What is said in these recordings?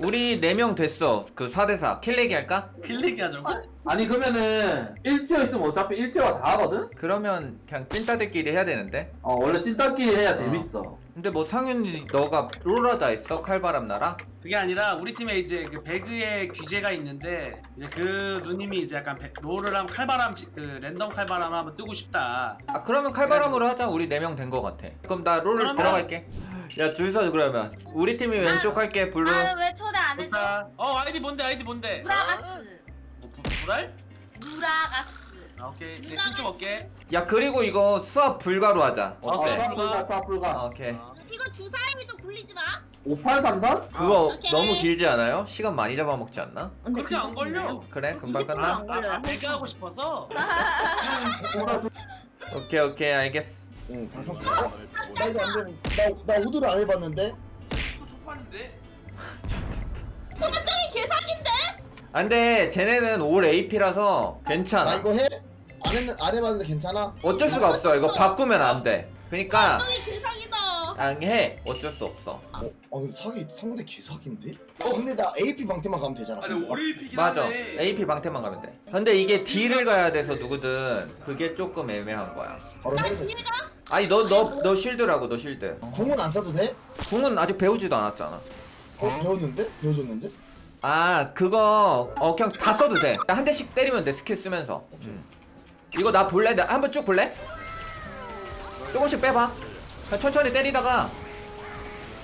우리 4명 됐어 그 4대4 킬레기 할까? 킬리기 하자고? 아니 그러면은 1티어 있으면 어차피 1티어가 다 하거든? 그러면 그냥 찐따들끼리 해야 되는데 어 원래 찐따끼리 해야 재밌어 근데 뭐 상윤이 너가 롤하다 했어? 칼바람 나라? 그게 아니라 우리 팀에 이제 그 배그의 규제가 있는데 이제 그 누님이 이제 약간 배- 롤을 하면 칼바람 치- 그 랜덤 칼바람 한번 뜨고 싶다. 아 그러면 칼바람으로 하자 우리 4명 된 거 같아 그럼 나 롤 그러면- 들어갈게 야 줄서 그러면 우리 팀이 왼쪽 할게 블루 나는 왜 초대 안 해줘? 자, 어 아이디 뭔데 아이디 뭔데? 무라가스. 뭐, 부- 불알? 무라가스. 아 오케이 오케이 신축 올게. 야 그리고 이거 수압 불가로 하자 어, 어때? 수압 불가 수압 불가 아, 오케이 이거 주사위도 굴리지 마. 5833? 그거 오케이. 너무 길지 않아요? 시간 많이 잡아먹지 않나? 그렇게 안 걸려. 그래 금방 20% 끝나? 걸려요. 아, 배그 하고 싶어서. 오케이 오케이 알겠어 응, 다 샀어. 어? 나 이거 안 되는. 나, 나 우드를 안 해봤는데. 이거 초판인데? 저기 개사기인데? 안돼 쟤네는 올 AP라서 나 괜찮아 이거 해? 안 했는 안 해봤는데 괜찮아? 어쩔 수가 없어 이거 바꾸면 안돼 그니까 저기 개사기다. 안해 어쩔 수 없어 어, 아 근데 사기 상대 개사기인데? 어 근데 나 AP 방태만 가면 되잖아. 아니 오리 피긴 맞아 하네 AP 방태만 가면 돼 근데 이게 D를 가야 돼서 누구든 그게 조금 애매한 거야 바로 나 해야 돼. 뒤에 가 아니 너 너 너 쉴드라고 너 쉴드 궁은 안 써도 돼? 궁은 아직 배우지도 않았잖아 어 배웠는데? 배워줬는데? 아 그거 어 그냥 다 써도 돼한 대씩 때리면 돼 스킬 쓰면서 음. 이거 나 볼래? 나 한번 쭉 볼래? 조금씩 빼봐 그냥 천천히 때리다가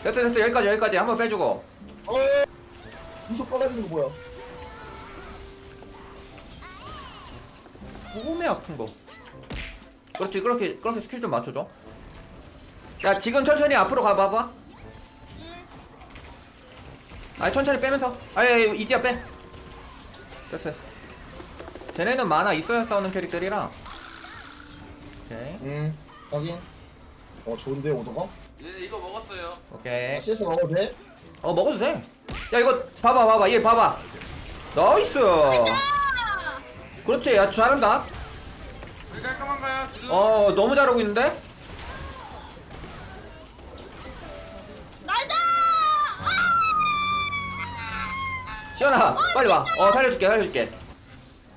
됐어 됐어 여기까지 여기까지 한번 빼주고 어. 무속 빨아지는 거 뭐야? 몸에 아픈 거 그렇지 그렇게 그렇게 스킬 좀 맞춰줘. 야 지금 천천히 앞으로 가봐봐. 아 천천히 빼면서. 아예 이지야 빼. 됐어 됐어. 쟤네는 만화 있어야 싸우는 캐릭터리라. 오케이. 응. 확인. 어 좋은데 오더가? 얘 이거 먹었어요. 오케이. 아, CS 먹어도 돼? 어 먹어도 돼 야 이거 봐봐 봐봐. 얘 봐봐. 나이스. 그렇지 야 잘한다. 왜 깔끔한가요? 어 너무 잘하고 있는데? 나이다. 시연아 빨리 와 어 살려줄게 살려줄게.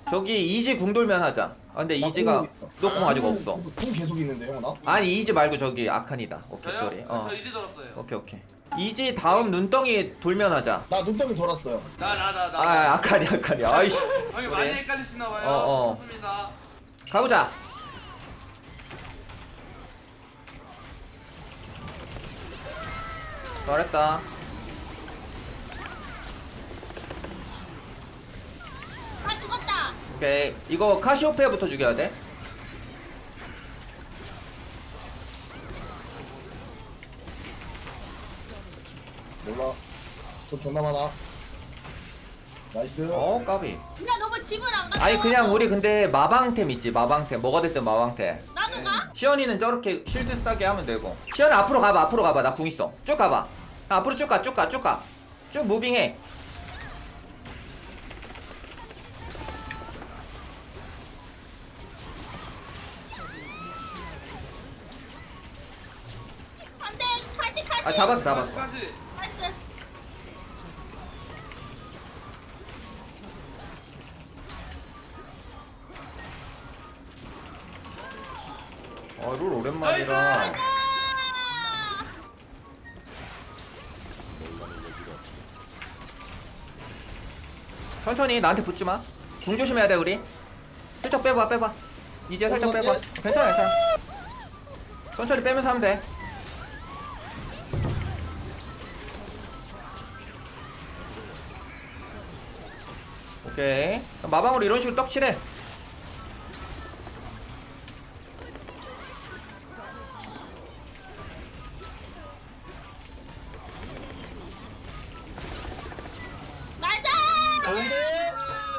저기 이지 궁 돌면 하자. 아 근데 나 이지가 있어. 노궁 아직 없어. 궁 계속 있는데 형아 나? 아니 이지 말고 저기 아칸이다. 오케이 저요? 쏘리 어. 저 이제 들었어요. 오케이 오케이. 이지 다음 눈덩이 돌면 하자. 나 눈덩이 돌았어요. 나 나 나 나. 아 아칸이 아칸이 아이씨. 형이 많이 그래. 헷갈리시나 봐요. 어, 어. 좋습니다 가보자 잘했다 다 죽었다. 오케이 이거 카시오페아부터 죽여야 돼 몰라. 돈 존나 많아. 나이스. 어 까비. 나 너무 집을 안 갔다. 아니 그냥 우리 근데 마방템 있지 마방템. 뭐가 됐든 마방템. 나도 가. 시연이는 저렇게 쉴드 싸게 하면 되고. 시연아 앞으로 가봐 앞으로 가봐. 나 궁 있어. 쭉 가봐. 아, 앞으로 쭉 가 쭉 가 쭉 가. 쭉 무빙해. 안돼 가시 가시. 아 잡았어 잡았어. 까지 어룰 오랜만이라. 아! 천천히 나한테 붙지 마. 궁 조심해야 돼 우리. 살짝 빼봐 빼봐. 이제 살짝 빼봐. 괜찮아 괜찮아. 천천히 빼면서 하면 돼. 오케이. 마방으로 이런 식으로 떡칠해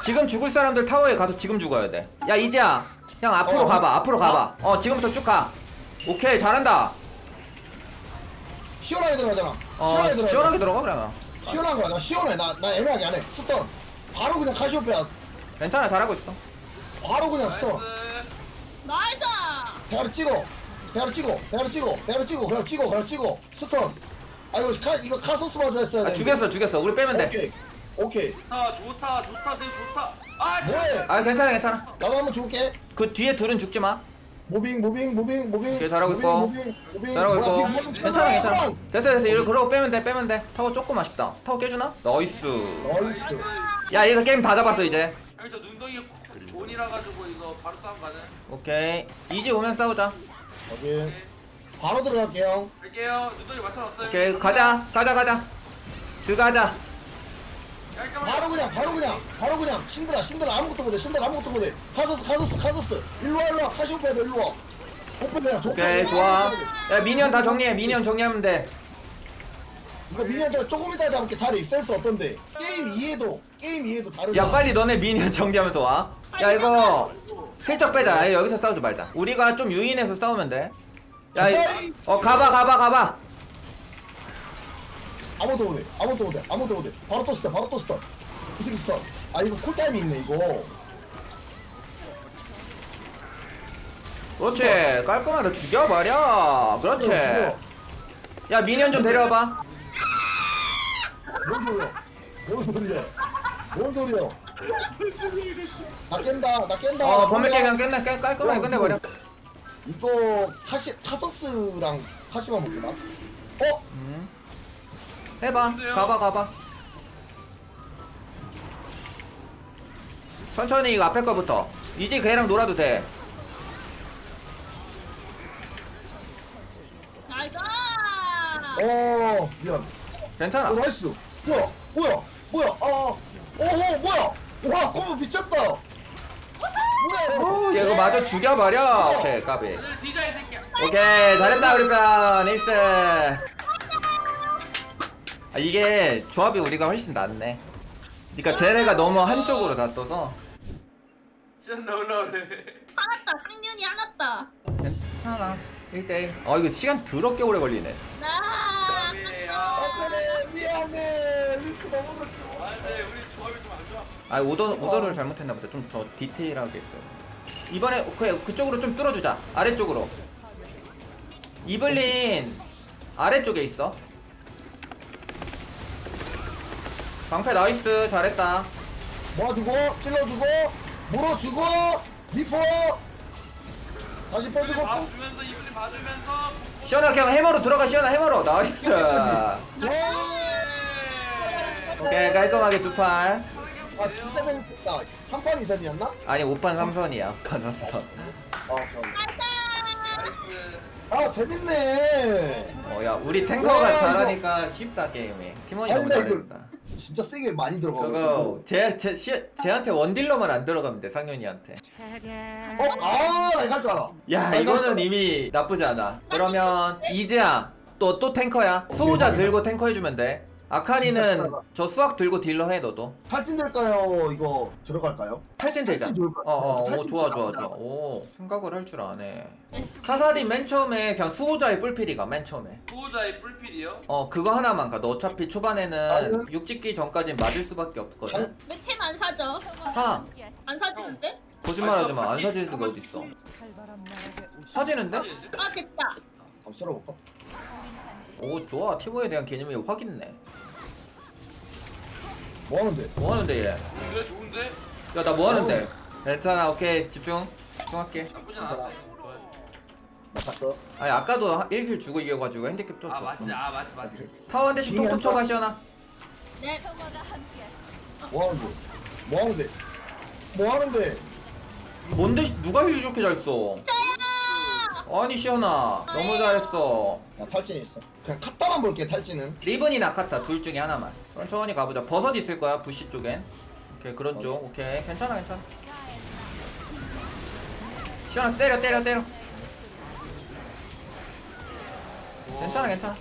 지금 죽을 사람들 타워에 가서 지금 죽어야 돼. 야 이지야, 형 앞으로 어, 가봐. 앞으로 가봐. 어 지금부터 쭉 가. 오케이 잘한다. 시원하게 들어가잖아. 어 시원하게 들어가. 시원하게 들어가 그러면. 시원한 거야. 나 시원해. 나, 나 애매하게 안 해. 스턴. 바로 그냥 카시오페아. 괜찮아 잘하고 있어. 바로 그냥 스턴. 나이스. 대가리 찍어. 대가리 찍어. 대가리 찍어. 대가리 찍어. 그냥 찍어. 그냥 찍어. 스턴. 아 이거 카 이거 카소스 마저 했어야 아, 돼. 죽였어 죽였어 우리 빼면 돼 오케이 오케이. 좋다 좋다 좋다 좋다. 아 뭐해? 아 괜찮아 괜찮아. 나도 한번 죽을게. 그 뒤에 둘은 죽지 마. 무빙 무빙 무빙 무빙. 오케이, 잘하고 있고. 잘하고 뭐야, 있고. 괜찮아 빙, 괜찮아. 빙. 됐어 됐어. 이거 그러고 빼면 돼 빼면 돼. 타워 조금 아쉽다. 타워 깨주나? 나이스. 나이스. 야 이거 게임 다 잡았어 이제. 저 눈덩이 온이라 가지고 이거 바로 싸움 가는 오케이. 이제 오면 싸우자. 확인. 바로 들어갈게요. 갈게요. 눈덩이 맡아놨어요. 오케이 가자. 가자 가자. 들어가자 바로 그냥 바로 그냥 바로 그냥. 신들아 신들아 아무것도 못해. 신들아 아무것도 못해. 카소스 카소스 카소스. 일로 와 일로 와. 카시오페아도 일로 와. 오페야 오케이 좋아. 야 미니언 다 정리해. 미니언 정리하면 돼. 이거 미니언 저 조금 이따 잡을게. 다리 센스 어떤데? 게임 이해도 게임 이해도 다르다. 야 빨리 너네 미니언 정리하면서 와 야 이거 슬쩍 빼자. 야, 여기서 싸우지 말자. 우리가 좀 유인해서 싸우면 돼야어 가봐 가봐 가봐 아무것도 못해. 아무것도 못해. 아무것도 못해. 바로 또 스탑 바로 또 스탑 이 새끼 스탑 아 이거 쿨타임이 있네 이거. 그렇지. 깔끔하게 죽여버려 그렇지. 죽여. 야 미니언 좀 데려와봐. 뭔 소리야? 뭔 소리야? 뭔 소리야? 나 깬다. 나 깬다. 어 범위 깨면 끝내. 깨- 깔끔하게 끝내버려 이거 카시 카소스랑 카시만 먹겠다. 어? 음. 해봐. 가봐 가봐. 천천히 이거 앞에 거부터. 이제 걔랑 놀아도 돼. 나이스. 어 미안. 괜찮아. 어 나이스. 뭐야? 뭐야? 뭐야? 아 오호 뭐야? 와 콤보 미쳤다. 뭐야 오 얘 이거 마저 죽여버려. 오케이 까비. 오케이 잘했다 우리 편. 에이스 아 이게 조합이 우리가 훨씬 낫네. 그니까 쟤네가 너무 한쪽으로 다 떠서. 지연나 올라오래 화났다. 상년이 화났다. 괜찮아. 1대1 아 이거 시간 더럽게 오래 걸리네. 나. 아 미안해. 리스 너무 좋죠. 안돼 우리 조합이 좀 안 좋아. 아 오더, 오더를 잘못했나 보다. 좀 더 디테일하게 했어요 이번에 그, 그쪽으로 좀 뚫어주자. 아래쪽으로. 이블린 아래쪽에 있어 방패 나이스 잘했다. 모아주고 찔러주고 물어주고 리포 다시 이블린 빼주고. 봐주면서 이블린 봐주면서. 시원아 그냥 해머로 들어가 시원아 해머로. 나이스. 오케이 깔끔하게 두판. 아 진짜 재밌겠다. 3판 2선이었나? 아니 5판 3선이야. 받았어 아 그럼 아 재밌네. 어야 우리 탱커가 와, 잘하니까 쉽다 게임이. 팀원이 아니, 너무 잘했다 진짜 세게 많이 들어가고 그거 제, 제, 시, 쟤한테 원딜러만 안 들어가면 돼 상윤이한테. 어? 아 이거 할 줄 알아. 야나 이거 이거는 이미 나쁘지 않아. 그러면 이제야 또 또 탱커야? 수호자 들고 탱커 해주면 돼 아카리는 진짜 저 수학 들고 딜러 해 너도 탈진 될까요? 이거 들어갈까요? 탈진 들자 탈진 좋을 것 같아. 어어 오, 탈진 좋아 좋아 좋아 오 생각을 할 줄 아네 카사딘 맨 처음에 그냥 수호자의 뿔필이가 맨 처음에 수호자의 뿔필이요 어 그거 하나만 가너 어차피 초반에는 아니요. 육 찍기 전까진 맞을 수밖에 없거든 맥템 안 사죠? 사 안 사지는데? 거짓말하지 마안 사지는 게 어딨어 사지는데? 아 됐다. 한번 썰어볼까? 오 좋아. 티모에 대한 개념이 확 있네. 뭐 하는데? 뭐 하는데 얘? 좋은데? 좋은데? 야 나 뭐 하는데? 괜찮아 오케이. 집중. 집중할게. 나쁘진 않았어 나갔어. 아니 아까도 1킬 주고 이겨가지고 핸디캡 또 아 줬어. 맞지. 아 맞지 맞지. 타워 한 대씩 톡톡 쳐봐 시원아 네. 뭐 하는데? 뭐 하는데? 뭐 하는데? 뭔데? 씨, 누가 이렇게 잘 써? 아니 시원아. 너무 잘했어. 나 탈진 있어. 그냥 카타만 볼게 탈진은. 리븐이 나 카타 둘 중에 하나만. 천천히 가보자. 버섯 있을 거야 부시 쪽엔. 오케이 그런 쪽. 오케이. 괜찮아 괜찮아. 시원아 때려 때려 때려. 괜찮아 괜찮아.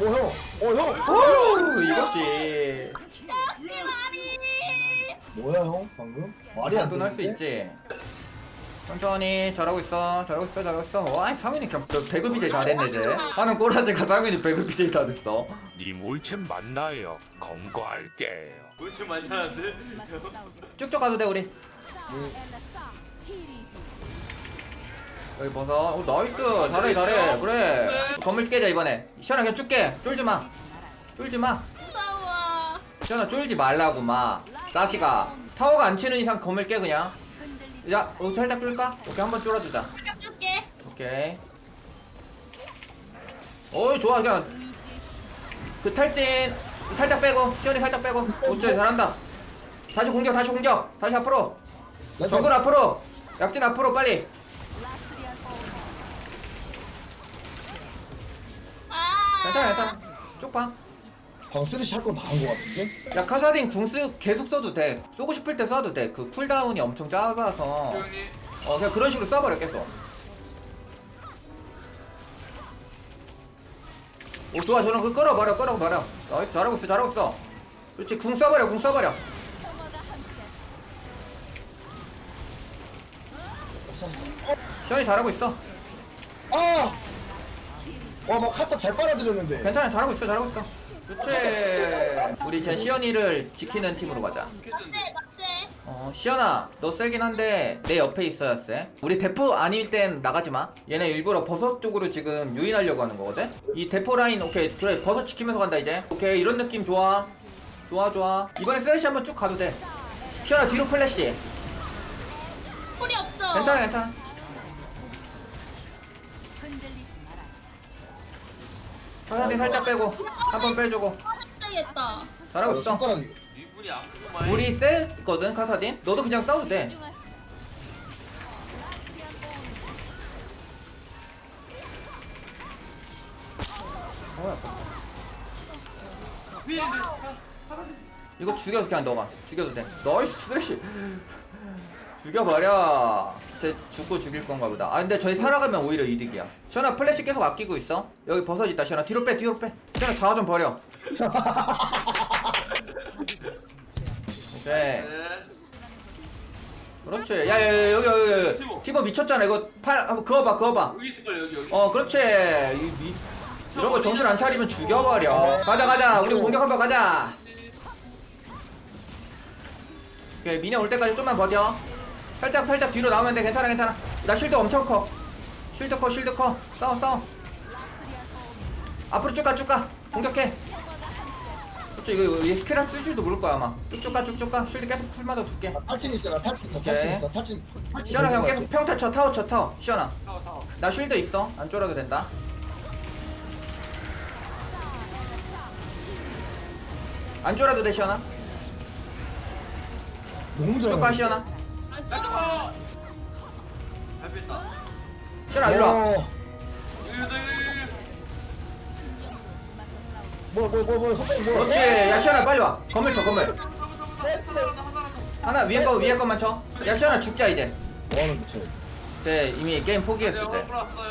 오형. 어형. 오 이거지. 역시 마리. 뭐야 형? 방금? 말이 안눈할수 되는데? 있지. 천천히 잘하고 있어. 잘하고 있어 잘하고 있어. 와 상윤이 겨, 저 배그 BJ 다 됐네 쟤 하는 꼬라지가 상윤이 배그 BJ 다 됐어. 님 올챔 만나요. 검거할게요. 물좀 많이 나는데? 쭉쭉 가도 돼 우리. 여기 벗어. 오 나이스. 잘해 잘해. 그래. 건물 깨자 이번에. 시원아 그냥 쭉깨. 쫄지마. 쫄지마 시원아 쫄지 말라고 마. 나시가. 타워가 안 치는 이상 건물 깨 그냥. 야 어, 살짝 쫄까? 오케이 한번 쫄아주자. 살짝 줄게. 오케이. 어이 좋아 그냥. 그 탈진. 살짝 빼고 시원이 살짝 빼고. 어째 잘한다. 다시 공격 다시 공격. 다시 앞으로. 정근 앞으로. 약진 앞으로 빨리. 아. 괜찮아 괜찮아. 쭉봐 방쓰리 샷건 다한거 같은데? 야 카사딘 궁스 계속 써도 돼. 쏘고 싶을 때 쏴도 돼그 쿨다운이 엄청 짧아서. 조용히. 어 그냥 그런 식으로 쏴버려 계속. 오 좋아 저런 그 끌어버려 끌어버려. 나이스 잘하고 있어 잘하고 있어. 그렇지 궁 쏴버려 궁 쏴버려. 시원이 잘하고 있어. 아! 와, 막 카타 잘 빨아들였는데. 괜찮아 잘하고 있어 잘하고 있어 그렇지 우리 이제 시연이를 지키는 팀으로 가자. 어 시연아 너 세긴 한데 내 옆에 있어야 세 우리 대포 아닐 땐 나가지마. 얘네 일부러 버섯 쪽으로 지금 유인하려고 하는 거거든? 이 대포 라인 오케이 그래 버섯 지키면서 간다 이제. 오케이 이런 느낌 좋아. 좋아 좋아. 이번에 쓰레쉬 한번 쭉 가도 돼. 시연아 뒤로 플래시. 콜이 없어. 괜찮아 괜찮아 사장님 살짝 빼고 한 번 빼주고. 해야겠다. 잘하고 있어. 손가락이. 이분이 아프구만. 우리 쎄거든 카사딘? 너도 그냥 싸워도 돼. 이거 죽여서 그냥 넣어봐. 죽여도 돼. 나이스 쓰레쉬. 죽여버려 쟤 죽고 죽일 건가 보다. 아 근데 저희 살아가면 오히려 이득이야. 시원아 플래시 계속 아끼고 있어? 여기 버섯 있다 시원아. 뒤로 빼 뒤로 빼. 시원아 자화 좀 버려. 오케이 네. 그렇지. 야야야 여기 여기 여기. 티버 미쳤잖아. 이거 팔 한번 그어봐 그어봐. 여기 있을 걸 여기 여기. 어 그렇지. 이, 미, 이런 거 정신 안 차리면 죽여버려. 가자 가자. 우리 공격 한번 가자. 오케이 미녀 올 때까지 좀만 버텨 살짝 살짝 뒤로 나오면 돼. 괜찮아 괜찮아. 나 쉴드 엄청 커. 쉴드 커 쉴드 커. 싸워 싸워. 앞으로 쭉가 쭉가. 공격해. 그렇지 이거 이거 스킬 할쓸 줄도 모를 거야 아마. 쭉쭉 가 쭉쭉 가. 쉴드 계속 풀마다 줄게 탈진 있어, 나 탈진 있어, 오케이. 탈진 있어, 탈진. 탈진 시원아 형 계속 평타 쳐. 타워 쳐 타워. 시원아. 나 쉴드 있어. 안 쫄아도 된다. 안 쫄아도 돼 시원아. 너무 잘해. 쭉가 시원아 잘 뺐다. 시원아 일로 와 어, 여기. 뭐, 뭐, 뭐, 뭐, 뭐. 그렇지 야 시원아 빨리 와 건물 쳐 건물 하나라도. 하나 위에 거 위에 것만 쳐야 시원아 죽자 이제 뭐 하는 거지? 쟤 이미 게임 포기했을 때.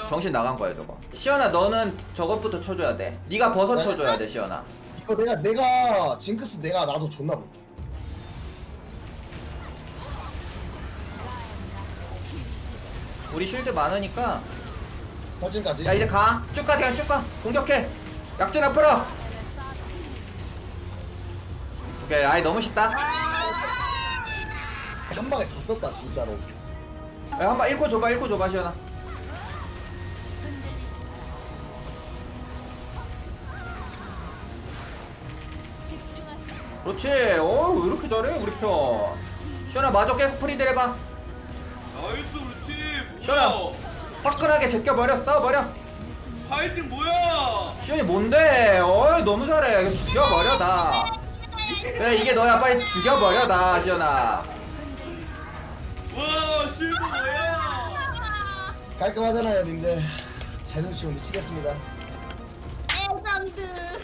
정신 나간 거야 저거 시원아 너는 저것부터 쳐줘야 돼 네가 버섯 쳐줘야 돼 시원아 이거 내가, 내가, 징크스 내가 나도 존나 볼게. 우리 쉴드 많으니까 탈진까지. 야 이제 가 쭉 가 그냥 쭉 가 공격해 약진 앞으로 오케이 아이 너무 쉽다 한 방에 다 썼다, 진짜로. 야, 한번 읽고 줘봐, 읽고 줘봐, 시연아. 그렇지. 어, 왜 이렇게 잘해, 우리 편. 시연아, 마저 계속 프리드 해봐. 나이스 우리 팀. 시원아. 뭐야? 화끈하게 제껴버려, 싸워버려. 파이팅 뭐야? 시연이 뭔데? 어이, 너무 잘해. 죽여버려, 나. 그래, 이게 너야. 빨리 죽여버려, 나, 시연아. 와 실드 뭐야? 깔끔하잖아요, 님들. 제 눈치 좀 미치겠습니다. 레전드.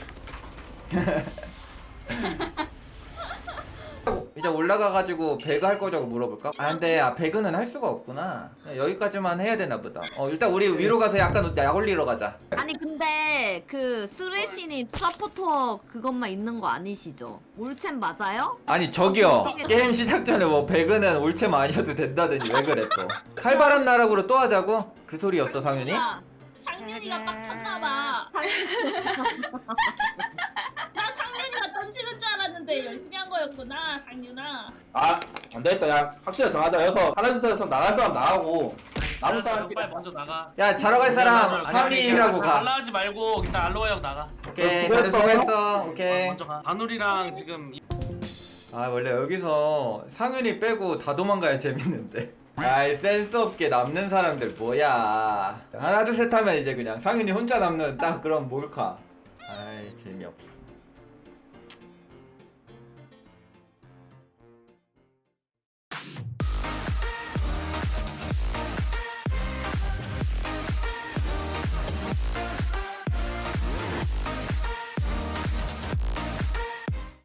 이제 올라가가지고 배그 할 거냐고 물어볼까? 아 근데 아, 배그는 할 수가 없구나 여기까지만 해야 되나 보다 어 일단 우리 위로 가서 약간 약 올리러 가자 아니 근데 그 쓰레신이 서포터 그것만 있는 거 아니시죠? 올챔 맞아요? 아니 저기요 게임 시작 전에 뭐 배그는 올챔 아니어도 된다더니 왜 그래 또 칼바람 나락으로 또 하자고? 그 소리였어 상윤이? 야, 상윤이가 빡쳤나봐. 나 상 던지는 줄 알았는데 열심히 한 거였구나, 상윤아. 아 안 되겠다 야. 확실히 정하자. 여기서 하나 둘 셋에서 나갈 사람 나가고 자요, 따라 빨리 먼저 나가. 야 자러 갈 사람 상의라고 가. 달라하지 말고 일단 알로하 형 나가. 오케이. 다들 수고했어. 어, 오케이. 먼저 가. 바누리랑 지금 아 원래 여기서 상윤이 빼고 다 도망가야 재밌는데. 아이 센스 없게 남는 사람들 뭐야. 하나 둘 셋 하면 이제 그냥 상윤이 혼자 남는 딱 그런 몰카. 아이 재미없어